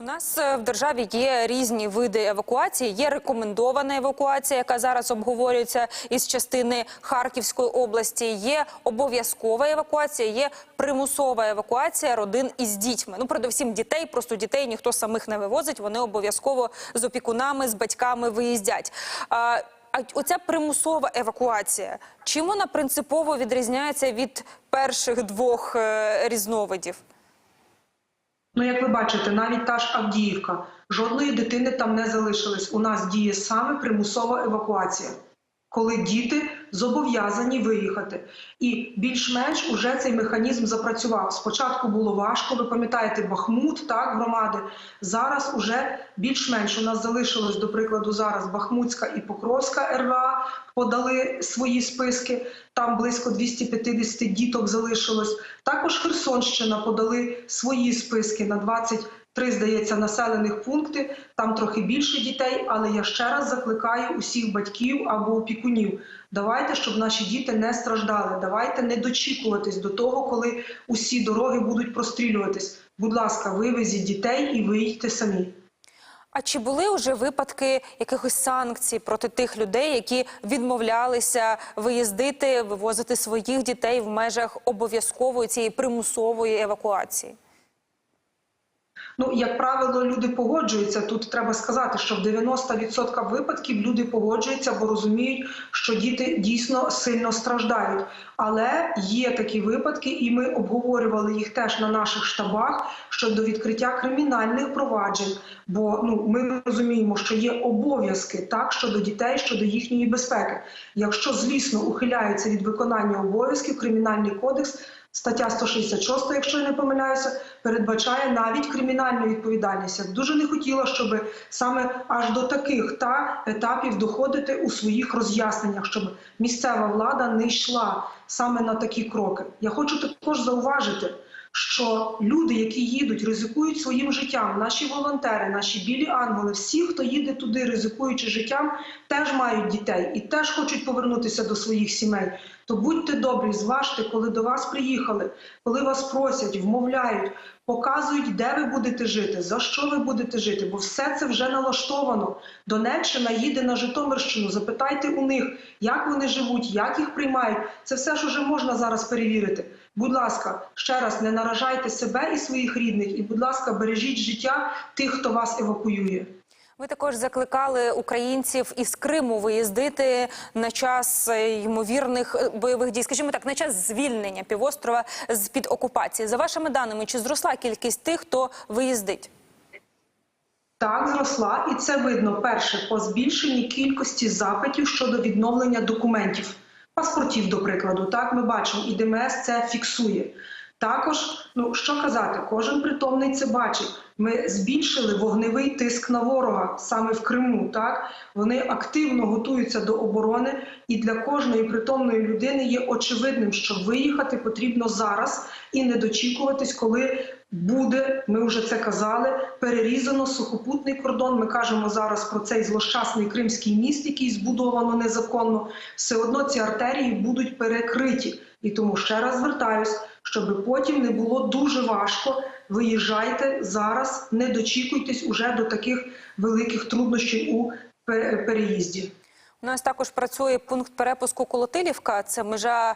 У нас е, в державі є різні види евакуації. Є рекомендована евакуація, яка зараз обговорюється із частини Харківської області. Є обов'язкова евакуація, є примусова евакуація родин із дітьми. Ну, передусім дітей, просто дітей ніхто самих не вивозить. Вони обов'язково з опікунами, з батьками виїздять. А, а оця примусова евакуація, чим вона принципово відрізняється від перших двох е, різновидів? Ну, як ви бачите, навіть та ж Авдіївка, жодної дитини там не залишилось. У нас діє саме примусова евакуація, коли діти зобов'язані виїхати. І більш-менш уже цей механізм запрацював. Спочатку було важко, ви пам'ятаєте, Бахмут, так, громади. Зараз уже більш-менш у нас залишилось, до прикладу, зараз Бахмутська і Покровська РВА подали свої списки. Там близько 250 діток залишилось. Також Херсонщина подали свої списки на 23, здається, населених пункти. Там трохи більше дітей, але я ще раз закликаю усіх батьків або опікунів. Давайте, щоб наші діти не страждали. Давайте не дочікуватись до того, коли усі дороги будуть прострілюватись. Будь ласка, вивезіть дітей і виїдьте самі. А чи були вже випадки якихось санкцій проти тих людей, які відмовлялися виїздити, вивозити своїх дітей в межах обов'язкової цієї примусової евакуації? Ну, як правило, люди погоджуються. Тут треба сказати, що в 90% випадків люди погоджуються, бо розуміють, що діти дійсно сильно страждають. Але є такі випадки, і ми обговорювали їх теж на наших штабах щодо відкриття кримінальних проваджень. Бо ну ми розуміємо, що є обов'язки так щодо дітей, щодо їхньої безпеки. Якщо звісно ухиляються від виконання обов'язків, кримінальний кодекс. Стаття 166, якщо я не помиляюся, передбачає навіть кримінальну відповідальність. Я дуже не хотіла, щоб саме аж до таких та етапів доходити у своїх роз'ясненнях, щоб місцева влада не йшла саме на такі кроки. Я хочу також зауважити, що люди, які їдуть, ризикують своїм життям. Наші волонтери, наші білі ангели, всі, хто їде туди, ризикуючи життям, теж мають дітей і теж хочуть повернутися до своїх сімей. То будьте добрі, зважте, коли до вас приїхали, коли вас просять, вмовляють, показують, де ви будете жити, за що ви будете жити, бо все це вже налаштовано. Донеччина їде на Житомирщину. Запитайте у них, як вони живуть, як їх приймають. Це все ж уже можна зараз перевірити. Будь ласка, ще раз не наражайте себе і своїх рідних, і, будь ласка, бережіть життя тих, хто вас евакуює. Ви також закликали українців із Криму виїздити на час е, ймовірних е, бойових дій, скажімо так, на час звільнення півострова з під окупації. За вашими даними, чи зросла кількість тих, хто виїздить? Так, зросла, і це видно перше по збільшенні кількості запитів щодо відновлення документів, паспортів, до прикладу. Так, ми бачимо, і ДМС це фіксує. Також, ну що казати, кожен притомний це бачить. Ми збільшили вогневий тиск на ворога саме в Криму. Так вони активно готуються до оборони, і для кожної притомної людини є очевидним, що виїхати потрібно зараз і не дочікуватись, коли буде. Ми вже це казали. Перерізано сухопутний кордон. Ми кажемо зараз про цей злощасний кримський міст, який збудовано незаконно. Все одно ці артерії будуть перекриті. І тому ще раз звертаюсь, щоб потім не було дуже важко. Виїжджайте зараз, не дочікуйтесь уже до таких великих труднощів у пе- переїзді. У нас також працює пункт перепуску Колотилівка. Це межа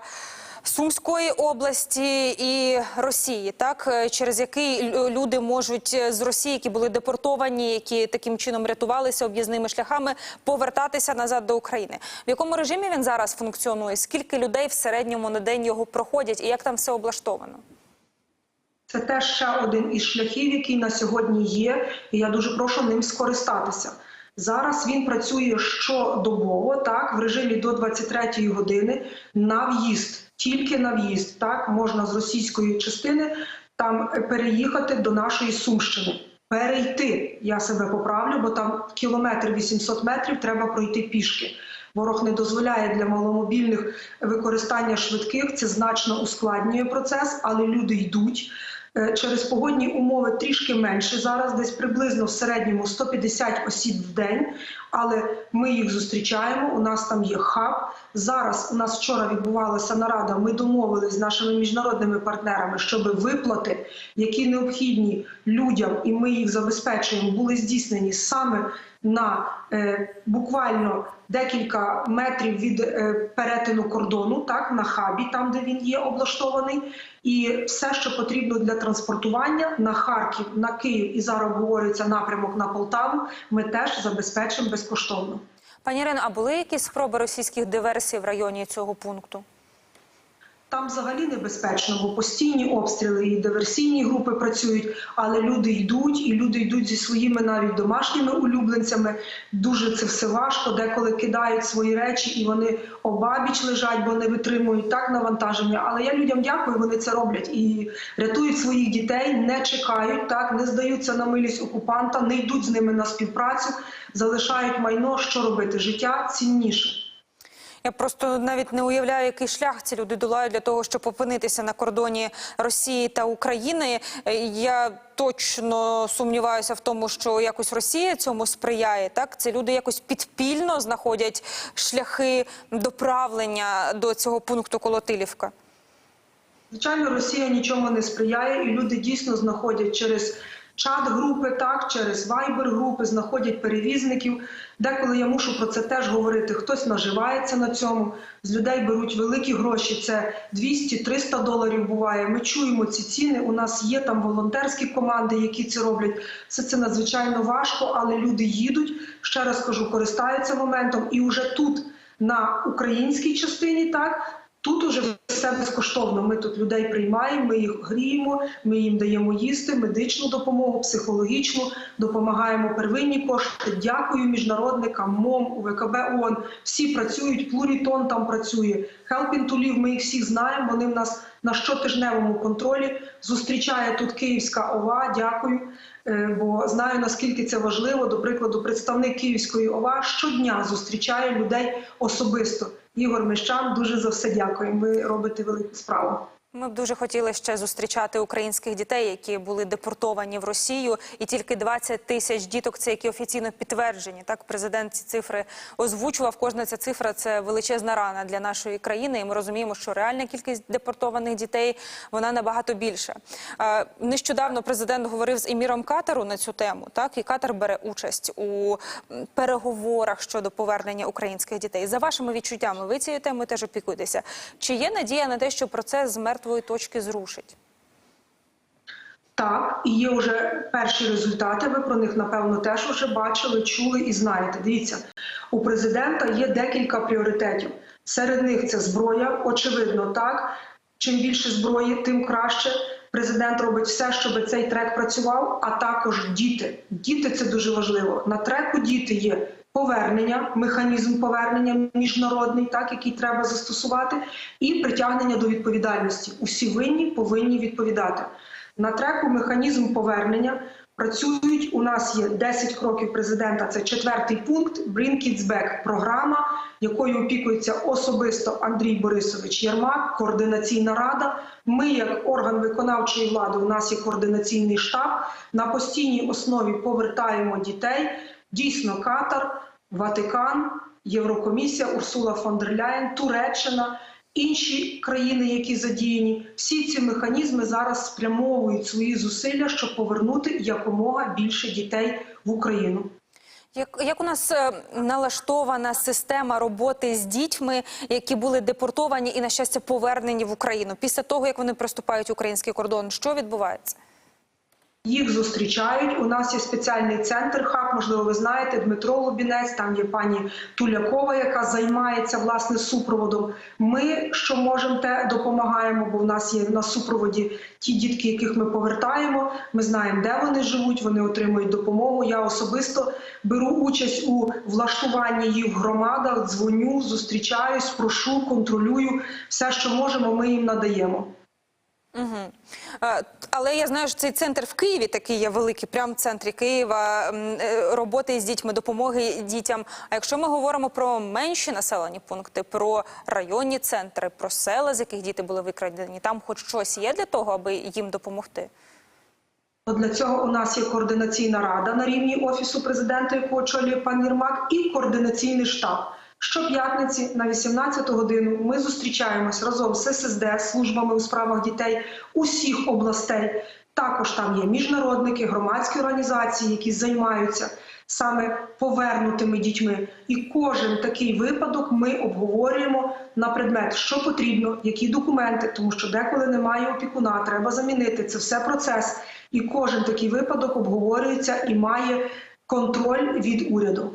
Сумської області і Росії, так е, через який люди можуть е, з Росії, які були депортовані, які таким чином рятувалися об'їзними шляхами, повертатися назад до України. В якому режимі він зараз функціонує? Скільки людей в середньому на день його проходять, і як там все облаштовано? Це теж ще один із шляхів, який на сьогодні є, і я дуже прошу ним скористатися. Зараз він працює щодобово, так, в режимі до 23-ї години на в'їзд, тільки на в'їзд. Так, можна з російської частини там переїхати до нашої Сумщини. Перейти, я себе поправлю, бо там кілометр 800 метрів треба пройти пішки. Ворог не дозволяє для маломобільних використання швидких. Це значно ускладнює процес, але люди йдуть. Е, Через погодні умови трішки менше зараз, десь приблизно в середньому 150 осіб в день. Але ми їх зустрічаємо. У нас там є хаб. Зараз у нас вчора відбувалася нарада. Ми домовились з нашими міжнародними партнерами, щоб виплати, які необхідні людям, і ми їх забезпечуємо, були здійснені саме на е, буквально декілька метрів від е, перетину кордону, так на хабі, там де він є облаштований, і все, що потрібно для транспортування на Харків, на Київ і зараз говориться напрямок на Полтаву. Ми теж забезпечимо безкоштовно. Пані Ірино, а були якісь спроби російських диверсій в районі цього пункту? Там взагалі небезпечно, бо постійні обстріли і диверсійні групи працюють, але люди йдуть, і люди йдуть зі своїми навіть домашніми улюбленцями. Дуже це все важко. Деколи кидають свої речі, і вони обабіч лежать, бо не витримують так навантаження. Але я людям дякую, вони це роблять і рятують своїх дітей, не чекають, так не здаються на милість окупанта, не йдуть з ними на співпрацю, залишають майно. Що робити? Життя цінніше. Я просто навіть не уявляю, який шлях ці люди долають для того, щоб опинитися на кордоні Росії та України. Е, Я точно сумніваюся в тому, що якось Росія цьому сприяє. Так, це люди якось підпільно знаходять шляхи доправлення до цього пункту Колотилівка. Звичайно, Росія нічому не сприяє, і люди дійсно знаходять через чат-групи, так через вайбер-групи, знаходять перевізників. Деколи я мушу про це теж говорити. Хтось наживається на цьому. З людей беруть великі гроші. Це 200-300 доларів буває. Ми чуємо ці ціни. У нас є там волонтерські команди, які це роблять. Все це надзвичайно важко, але люди їдуть. Ще раз кажу, користаються моментом, і вже тут на українській частині так. Тут уже все безкоштовно. Ми тут людей приймаємо, ми їх гріємо, ми їм даємо їсти, медичну допомогу, психологічну, допомагаємо первинні кошти. Дякую міжнародникам, МОМ, УВКБ ООН. Всі працюють, плурітон там працює. Helping to ми їх всіх знаємо. Вони в нас на щотижневому контролі. Зустрічає тут Київська ОВА. Дякую. Е, Бо знаю наскільки це важливо. До прикладу, представник Київської ОВА щодня зустрічає людей особисто. Ігор Мещан, дуже за все дякую. Ви робите велику справу. Ми б дуже хотіли ще зустрічати українських дітей, які були депортовані в Росію, і тільки 20 тисяч діток, це які офіційно підтверджені. Так, президент ці цифри озвучував. Кожна ця цифра це величезна рана для нашої країни. І ми розуміємо, що реальна кількість депортованих дітей вона набагато більша. Нещодавно президент говорив з еміром Катару на цю тему. Так і Катар бере участь у переговорах щодо повернення українських дітей. За вашими відчуттями, ви цією темою теж опікуєтеся. Чи є надія на те, що процес з мертвої точки зрушить? Так, і є вже перші результати. Ви про них напевно теж вже бачили, чули і знаєте. Дивіться, у президента є декілька пріоритетів. Серед них це зброя. Очевидно, так. Чим більше зброї, тим краще. Президент робить все, щоб цей трек працював, а також діти. Діти це дуже важливо. На треку діти є повернення, механізм повернення міжнародний, так який треба застосувати, і притягнення до відповідальності. Усі винні повинні відповідати. На треку механізм повернення працюють. У нас є 10 кроків президента. Це четвертий пункт Bring Kids Back – програма, якою опікується особисто Андрій Борисович Єрмак, координаційна рада. Ми, як орган виконавчої влади, у нас є координаційний штаб. На постійній основі повертаємо дітей. Дійсно, Катар, Ватикан, Єврокомісія, Урсула фон дер Ляєн, Туреччина. Інші країни, які задіяні, всі ці механізми зараз спрямовують свої зусилля, щоб повернути якомога більше дітей в Україну. Як, як у нас е, налаштована система роботи з дітьми, які були депортовані і на щастя повернені в Україну після того, як вони приступають український кордон, що відбувається? Їх зустрічають. У нас є спеціальний центр хаб. Можливо, ви знаєте Дмитро Лубінець. Там є пані Тулякова, яка займається власне супроводом. Ми що можемо, те допомагаємо, бо в нас є на супроводі ті дітки, яких ми повертаємо. Ми знаємо, де вони живуть. Вони отримують допомогу. Я особисто беру участь у влаштуванні їх в громадах. Дзвоню, зустрічаюсь, прошу, контролюю все, що можемо. Ми їм надаємо. Угу. Але я знаю, що цей центр в Києві такий є великий, прямо в центрі Києва, е, роботи з дітьми, допомоги дітям. А якщо ми говоримо про менші населені пункти, про районні центри, про села, з яких діти були викрадені, там хоч щось є для того, аби їм допомогти? Для цього у нас є координаційна рада на рівні офісу президента, яку очолює пан Єрмак, і координаційний штаб. Щоп'ятниці на 18 годину ми зустрічаємось разом з ССД, службами у справах дітей усіх областей. Також там є міжнародники, громадські організації, які займаються саме повернутими дітьми. І кожен такий випадок ми обговорюємо на предмет, що потрібно, які документи, тому що деколи немає опікуна, треба замінити. Це все процес. І кожен такий випадок обговорюється і має контроль від уряду.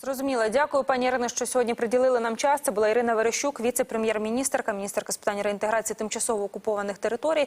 Зрозуміло. Дякую, пані Ірино, що сьогодні приділили нам час. Це була Ірина Верещук, віце-прем'єр-міністерка, міністерка з питань реінтеграції тимчасово окупованих територій.